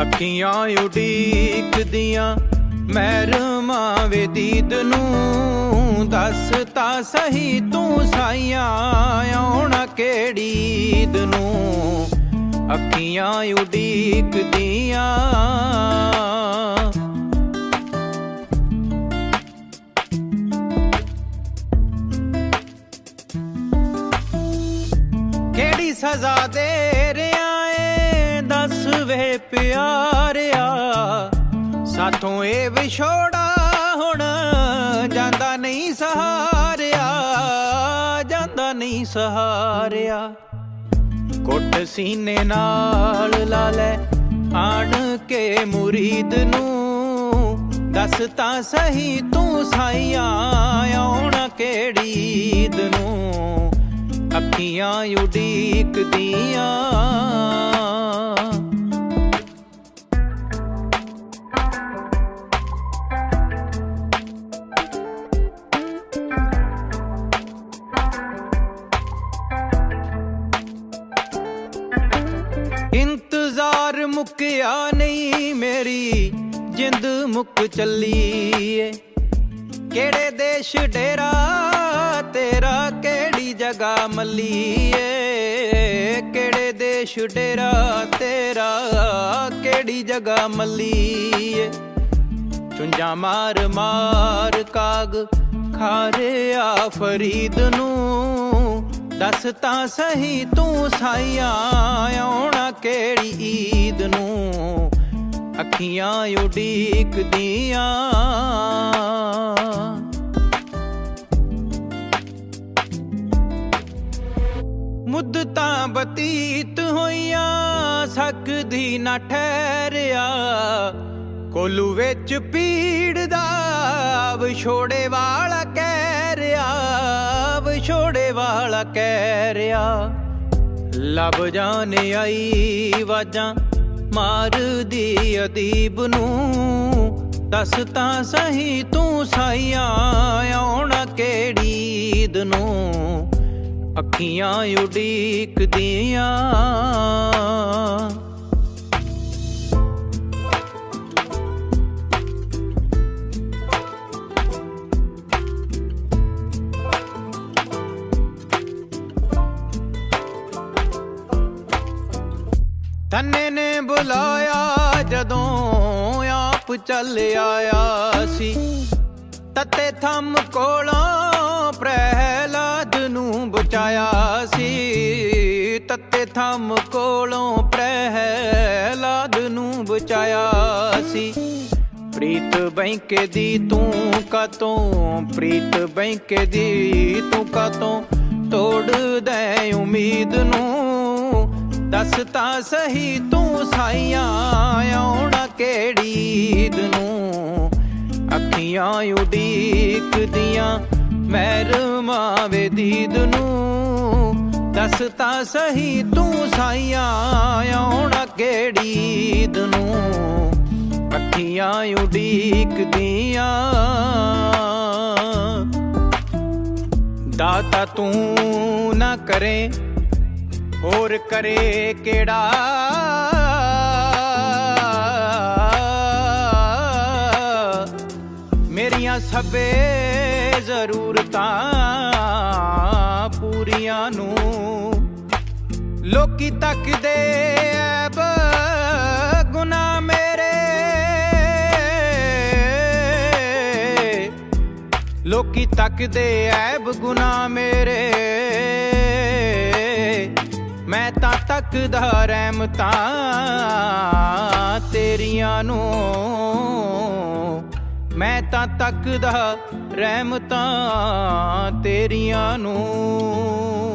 ਅੱਖੀਆਂ ਉਡੀਕਦੀਆਂ ਮਹਿਰਮਾਂ ਵੇ ਦੀਦ ਨੂੰ। ਦੱਸ ਤਾਂ ਸਹੀ ਤੂੰ ਸਾਈਆਂ ਆਉਣਾ ਕਿਹੜੀ ਈਦ ਨੂੰ? ਅੱਖੀਆਂ ਉਡੀਕਦੀਆਂ। ਕਿਹੜੀ ਸਜ਼ਾ ਦੇ ਵੇ ਪਿਆਰਿਆ। ਸਾਥੋਂ ਇਹ ਵਿਛੋੜਾ ਹੁਣ ਜਾਂਦਾ ਨਹੀਂ ਸਹਾਰਿਆ, ਜਾਂਦਾ ਨਹੀਂ ਸਹਾਰਿਆ। ਕੁੱਟ ਸੀਨੇ ਨਾਲ ਲਾ ਲੈ ਆਣ ਕੇ ਮੁਰੀਦ ਨੂੰ। ਦੱਸ ਤਾਂ ਸਹੀ ਤੂੰ ਸਾਈਆਂ ਆਉਣਾ ਕਿਹੜੀ ਨੂੰ। ਅੱਖੀਆਂ ਉਡੀਕਦੀਆਂ ਇੰਤਜ਼ਾਰ ਮੁੱਕਿਆ ਨਹੀਂ ਮੇਰੀ, ਜਿੰਦ ਮੁੱਕ ਚੱਲੀ ਏ ਕਿਹੜੇ ਦੇਸ਼ ਡੇਰਾ, ਤੇਰਾ ਕਿਹੜੀ ਜਗ੍ਹਾ ਮੱਲੀ ਏ ਕਿਹੜੇ ਦੇਸ਼ ਡੇਰਾ, ਤੇਰਾ ਕਿਹੜੀ ਜਗ੍ਹਾ ਮੱਲੀ ਏ ਚੁੰਝਾਂ ਮਾਰ ਮਾਰ ਕਾਗ ਖਾਰਿਆ ਫਰੀਦ ਨੂੰ। ਦੱਸ ਤਾਂ ਸਹੀ ਤੂੰ ਸਾਈਆਂ, ਆਉਣਾ ਕਿਹੜੀ ਈਦ ਨੂੰ? ਅੱਖੀਆਂ ਉਡੀਕਦੀਆਂ। ਮੁੱਦਤਾਂ ਬਤੀਤ ਹੋਈਆਂ, ਸਕਦੀ ਨਾ ਠਹਿਰਿਆ। ਕੋਲੂ ਵਿੱਚ ਪੀੜ ਦਾ ਵਿਛੋੜੇ ਵਾਲਾ ਕਹਿ ਰਿਹਾ ਵਿਛੋੜੇ ਵਾਲਾ ਕਹਿ ਰਿਹਾ ਲੱਭ ਜਾਣ ਆਈ ਵਾਜਾਂ ਮਾਰਦੀ ਅਦੀਬ ਨੂੰ। ਦੱਸ ਤਾਂ ਸਹੀ ਤੂੰ ਸਾਈਆਂ ਆਉਣਾ ਕਿਹੜੀ ਨੂੰ। ਅੱਖੀਆਂ ਉਡੀਕਦੀਆਂ। ਤੰਨੇ ਨੇ ਬੁਲਾਇਆ, ਜਦੋਂ ਆਪ ਚੱਲ ਆਇਆ ਸੀ। ਤਤੇ ਥੰਮ ਕੋਲੋਂ ਪ੍ਰਹਿਲਾਦ ਨੂੰ ਬਚਾਇਆ ਸੀ। ਤਤੇ ਥੰਮ ਕੋਲੋਂ ਪ੍ਰਹਿਲਾਦ ਨੂੰ ਬਚਾਇਆ ਸੀ। ਪ੍ਰੀਤ ਬੈਂਕੇ ਦੀ ਤੂੰ ਕਤੋਂ, ਪ੍ਰੀਤ ਬੈਂਕੇ ਦੀ ਤੂੰ ਕਤੋਂ, ਤੋੜ ਦੇ ਉਮੀਦ ਨੂੰ ਦੱਸ ਤਾਂ ਸਹੀ ਤੂੰ ਸਾਈਆਂ ਆਉਣਾ ਕਿਹੜੀ ਈਦ ਨੂੰ? ਅੱਖੀਆਂ ਉਡੀਕਦੀਆਂ ਮਹਿਰਮਾਂ ਵੇ ਦੀਦ ਨੂੰ। ਦੱਸ ਤਾਂ ਸਹੀ ਤੂੰ ਸਾਈਆਂ ਆਉਣਾ ਕਿਹੜੀ ਈਦ ਨੂੰ? ਅੱਖੀਆਂ ਉਡੀਕਦੀਆਂ ਦਾਤਾ ਤੂੰ ਨਾ ਕਰੇ ਹੋਰ ਕਰੇ ਕਿਹੜਾ? ਮੇਰੀਆਂ ਸਭੇ ਜ਼ਰੂਰਤਾਂ ਪੂਰੀਆਂ ਨੂੰ ਲੋਕੀ ਤੱਕਦੇ ਐਬ ਗੁਨਾ ਮੇਰੇ। ਲੋਕੀ ਤੱਕਦੇ ਐਬ ਗੁਨਾ ਮੇਰੇ। ਤਾਂ ਤੱਕਦਾ ਰਹਿਮਤਾਂ ਤੇਰੀਆਂ ਨੂੰ। ਮੈਂ ਤਾਂ ਤੱਕਦਾ ਰਹਿਮਤਾਂ ਤੇਰੀਆਂ ਨੂੰ।